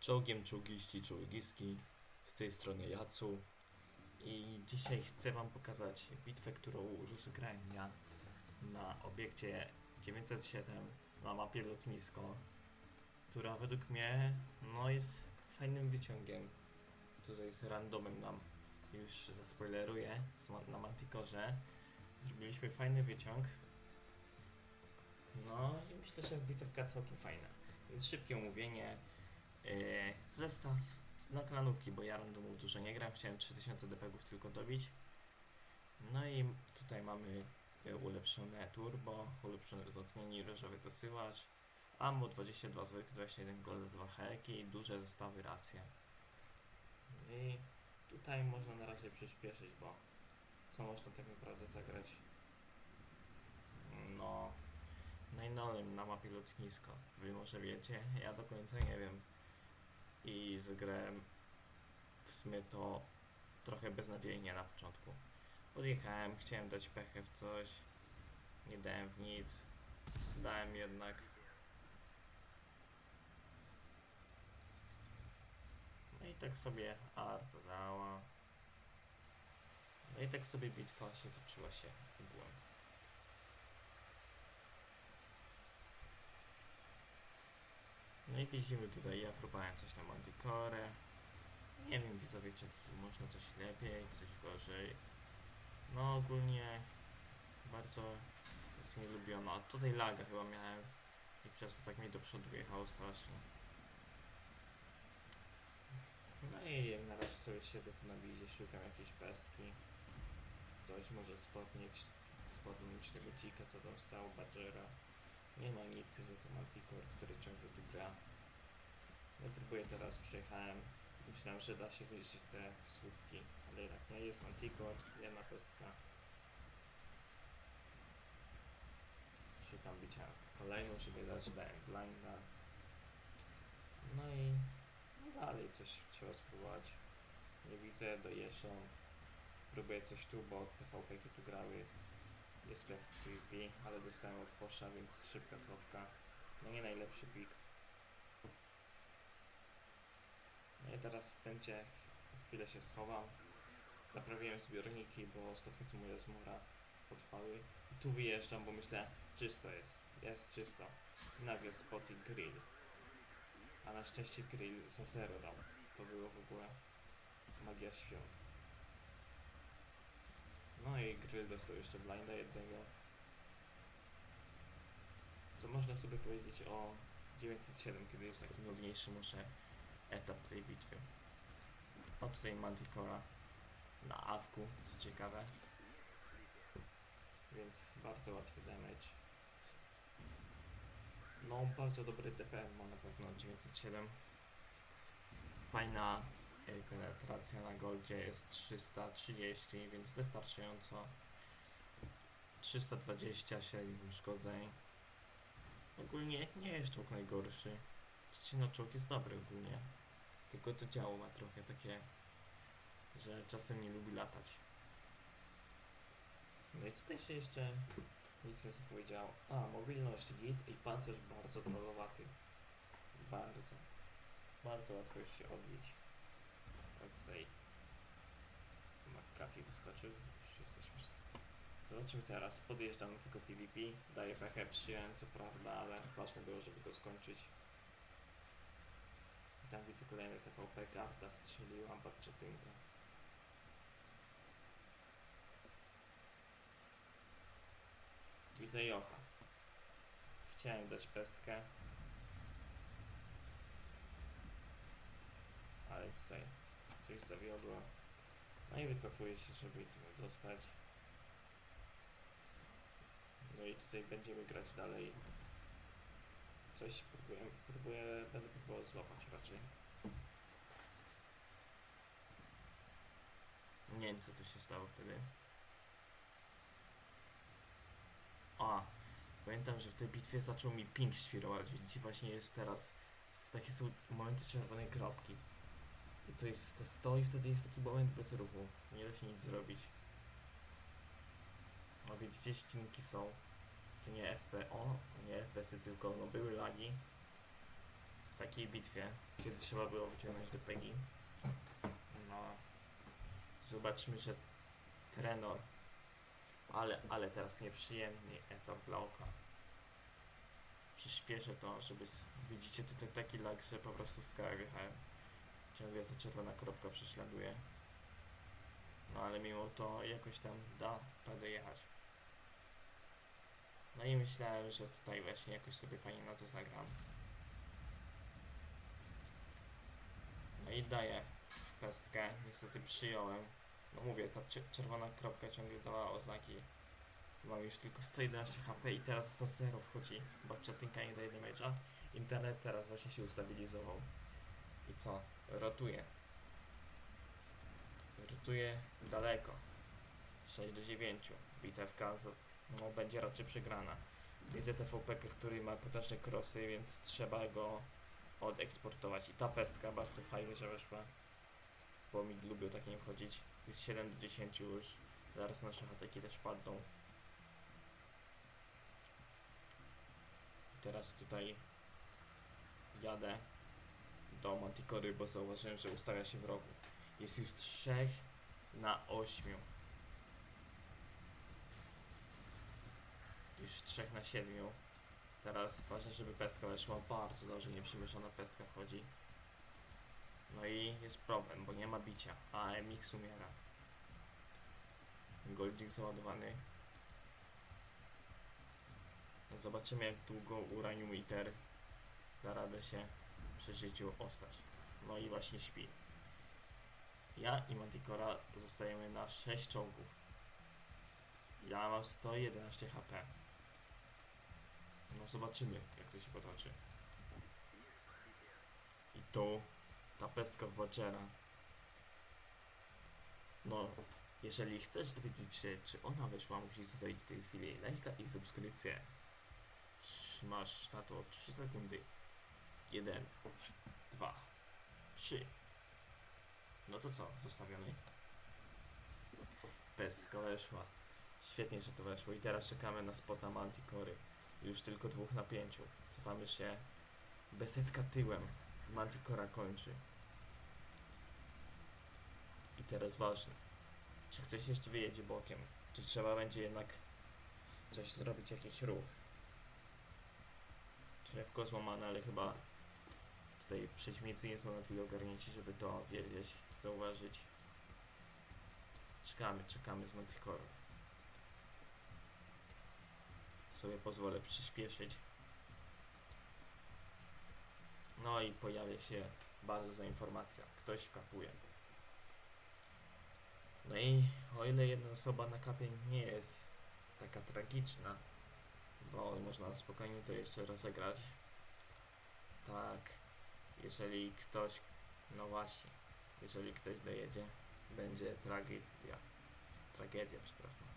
Czołgiem czołgiści czołgiski, z tej strony Jacu i dzisiaj chcę wam pokazać bitwę, którą rozegrałem ja na obiekcie 907 na mapie lotnisko, która według mnie no jest fajnym wyciągiem. Tutaj z randomem nam już zaspoileruję na Manticorze. Zrobiliśmy fajny wyciąg. No i myślę, że bitewka całkiem fajna. Jest szybkie omówienie. Yy, zestaw na klanówki, bo ja randomów dużo nie gram. Chciałem 3000 dpg tylko dobić. No i tutaj mamy y, ulepszone turbo, ulepszone wzmocnienie różowy dosyłacz, ammo 22 zwykłe, 21 gold, 2 heki duże zestawy racje. I tutaj można na razie przyspieszyć, bo co można tak naprawdę zagrać? No, najnowym na mapie lotnisko. Wy może wiecie, ja do końca nie wiem. I zagrałem w sumie to trochę beznadziejnie na początku. Podjechałem, chciałem dać pechę w coś, nie dałem w nic, dałem jednak. No i tak sobie Arta dała. No i tak sobie bitwa się toczyła się ogółem. No i widzimy tutaj, ja próbowałem coś na Manticore. Nie wiem widzowie, czy można coś lepiej, coś gorzej. No ogólnie bardzo jest nielubiona. A tutaj laga chyba miałem i przez to tak mi do przodu jechało strasznie. No i na razie sobie siedzę tu na wizie, szukam jakiejś pestki. Coś może spotnieć, spotnąć tego dzika, co tam stało, Badgera. Nie ma nic, jest to Manticore, który ciągle tu gra. No próbuję teraz, przyjechałem. Myślałem, że da się zniszczyć te słupki, ale jednak nie jest Manticore, jedna pestka. Szukam bicia kolejną, żeby dać dałem blinda. No i no dalej coś trzeba spróbować. Nie widzę, dojeżdżą. Próbuję coś tu, bo TVP tu grały. Jest sklep TVP, ale dostałem od Fosza, więc szybka cofka. No nie najlepszy pik. No i teraz będzie chwilę się schowam. Naprawiłem zbiorniki, bo ostatnio tu moja zmora podpały. I tu wyjeżdżam, bo myślę, czysto jest. Jest czysto. I nagle spot i grill. A na szczęście grill za zero dał. To było w ogóle magia świąt. No i grill dostał jeszcze blinda jednego. Co można sobie powiedzieć o 907, kiedy jest taki nudniejszy może etap tej bitwy. O tutaj Manticora na awku, co ciekawe. Więc bardzo łatwy damage. No, bardzo dobry DPM ma na pewno 907. Fajna penetracja na goldzie jest 330, więc wystarczająco. 320 średnich uszkodzeń. Ogólnie nie jest czołg najgorszy. No czołg jest dobry ogólnie. Tylko to działo ma trochę takie, że czasem nie lubi latać. No i tutaj się jeszcze nic nie powiedział. A, mobilność git i pancerz bardzo trollowaty. Bardzo. Bardzo łatwo się odbić. Tutaj McAfee wyskoczył. Już jesteśmy. Zobaczymy teraz. Podjeżdżam tego TVP. Daję pechę, przyjąłem co prawda, ale ważne było, żeby go skończyć. I tam widzę kolejny TVP, karta strzeliła, badczetynka. Widzę Jocha. Chciałem dać pestkę. Ale tutaj coś zawiodło. No i wycofuję się, żeby tu dostać. No i tutaj będziemy grać dalej. Coś próbuję, próbuję będę próbował złapać raczej. Nie wiem co tu się stało wtedy. A, pamiętam, że w tej bitwie zaczął mi ping świrować. Widzicie, właśnie jest teraz. Takie są momenty czerwonej kropki. I to jest te 100 i wtedy jest taki moment bez ruchu. Nie da się nic zrobić. No widzicie, ścinki są. To nie FPO, nie FPS-y, tylko no były lagi. takiej bitwie, kiedy trzeba było wyciągnąć do Pegi. No, zobaczmy, że Trenor, ale, ale teraz nieprzyjemny etap dla oka. Przyspieszę to, żeby, widzicie tutaj taki lag, że po prostu w skałę wjechałem. Ciągle ta czerwona kropka prześladuje. No ale mimo to jakoś tam da radę jechać. No i myślałem, że tutaj właśnie jakoś sobie fajnie na to zagram. No i daję pestkę. Niestety przyjąłem. No mówię, ta cze- czerwona kropka ciągle dała oznaki. Mam już tylko 111 HP i teraz za zero wchodzi, bo chattinga nie daje damage'a. Internet teraz właśnie się ustabilizował. I co? Rotuje. Rotuje daleko. 6 do 9. Bitewka no, będzie raczej przegrana. Widzę TVP, który ma potężne krosy, więc trzeba go odeksportować. I ta pestka bardzo fajnie, że weszła. Bo mi lubią tak nie wchodzić. Jest 7 do 10 już. Zaraz nasze ataki też padną. Teraz tutaj jadę do Manticory, bo zauważyłem, że ustawia się w rogu. Jest już 3 na 8. Już 3 na 7. Teraz ważne, żeby pestka weszła bardzo dobrze, nieprzemieszana pestka wchodzi. No i jest problem, bo nie ma bicia, a MX umiera. Goldzik załadowany. No zobaczymy jak długo Uranium Iter da radę się przy życiu ostać. No i właśnie śpi. Ja i Manticora zostajemy na 6 czołgów. Ja mam 111 HP. No zobaczymy jak to się potoczy. I tu ta pestka w Badgera. No, jeżeli chcesz dowiedzieć się, czy ona wyszła, musisz zostawić w tej chwili lajka i subskrypcję. Masz na to 3 sekundy. 1, 2, 3. No to co, zostawiamy? Pestka weszła. Świetnie, że to weszło. I teraz czekamy na spota Manticory. Już tylko dwóch na pięciu. Cofamy się. Besetka tyłem. Manticora kończy. I teraz ważne. Czy ktoś jeszcze wyjedzie bokiem? Czy trzeba będzie jednak coś zrobić, jakiś ruch? Drzewko złamane, ale chyba tutaj przeciwnicy nie są na tyle ogarnięci, żeby to wiedzieć, zauważyć. Czekamy, czekamy z Manticorą. Sobie pozwolę przyspieszyć. No i pojawia się bardzo zła informacja. Ktoś kapuje. No i o ile jedna osoba na kapie nie jest taka tragiczna, bo można spokojnie to jeszcze rozegrać, tak, jeżeli ktoś, no właśnie, jeżeli ktoś dojedzie, będzie tragedia. Tragedia, przepraszam.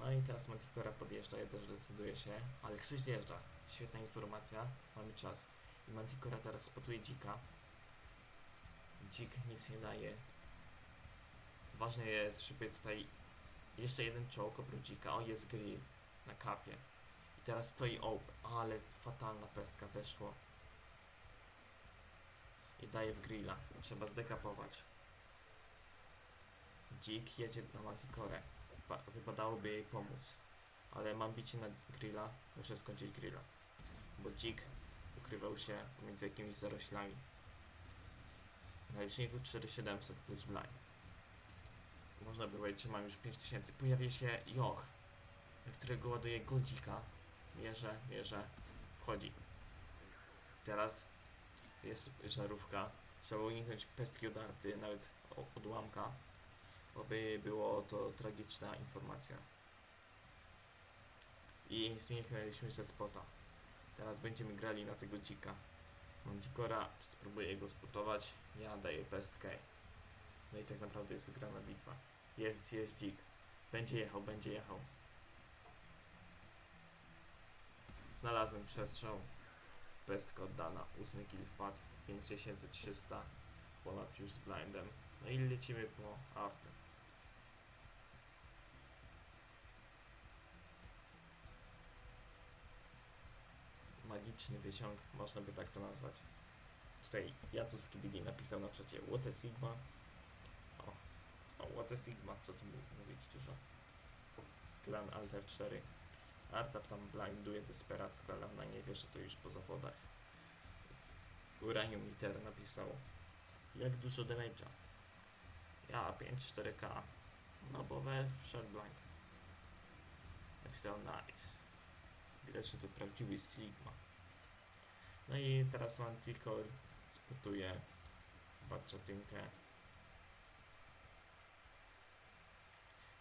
No i teraz Manticora podjeżdża, ja też decyduję się, ale ktoś zjeżdża. Świetna informacja, mamy czas. I Manticora teraz spotuje dzika. Dzik nic nie daje. Ważne jest, żeby tutaj jeszcze jeden czołg oprócz dzika. O, jest grill na kapie. I teraz stoi open, ale fatalna pestka weszło. I daje w grilla. Trzeba zdekapować. Dzik jedzie na Manticore. Wa- Wypadałoby jej pomóc. Ale mam bicie na grilla, muszę skończyć grilla. Bo dzik ukrywał się pomiędzy jakimiś zaroślami. Na liczniku 4700 plus blind. Można by powiedzieć, że mam już 5000. Pojawia się Joch, na którego ładuje goldzika. Mierze, mierze, wchodzi. Teraz jest żarówka. Trzeba uniknąć pestki od arty, nawet odłamka. Oby było to tragiczna informacja. I zniknęliśmy ze spota. Teraz będziemy grali na tego dzika. Manticora spróbuję go spotować. Ja daję pestkę. No i tak naprawdę jest wygrana bitwa. Jest, jest dzik. Będzie jechał, będzie jechał. Znalazłem przestrzał. Pestka oddana. Ósmy kill wpadł. 5300. Ponad już z blindem. No i lecimy po artę. Magiczny wyciąg, można by tak to nazwać. tutaj Jacus Skibidi napisał na czacie What Sigma. O, o What Sigma, co tu mówić dużo. Klan Alt F4. Artap tam blinduje desperacko, ale ona nie wie, że to już po zawodach. Uranium Liter napisał Jak dużo damage'a? Ja 5-4K. No bo we wszedł blind. Napisał nice. Że to prawdziwy Sigma. No i teraz Manticore spotuje Batchatynkę.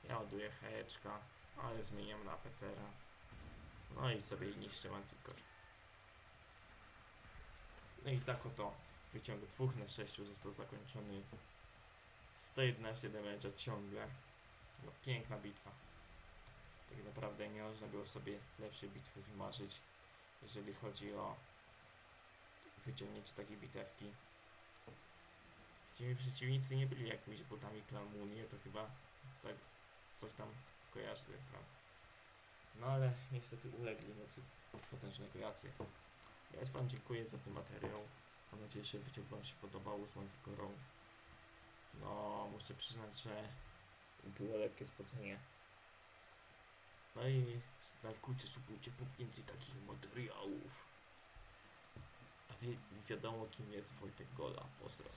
Ja ładuję hejeczka, ale zmieniam na pecera. No i sobie niszczę Manticore. No i tak oto wyciąg 2 na 6 został zakończony. 111 damage'a ciągle. No piękna bitwa. Tak naprawdę nie można było sobie lepszej bitwy wymarzyć, jeżeli chodzi o wyciągnięcie takiej bitewki. Ci przeciwnicy nie byli jakimiś botami klan Munie, to chyba co, coś tam kojarzy ten. No ale niestety ulegli mocy potężnego jacy. Ja wam dziękuję za ten materiał. Mam nadzieję, że wyciąg wam się podobał z Manticorą. No, muszę przyznać, że było lekkie spocenie. No i lajkujcie, subujcie po więcej takich materiałów. A wie, wiadomo kim jest Wojtek Gola. Pozdro.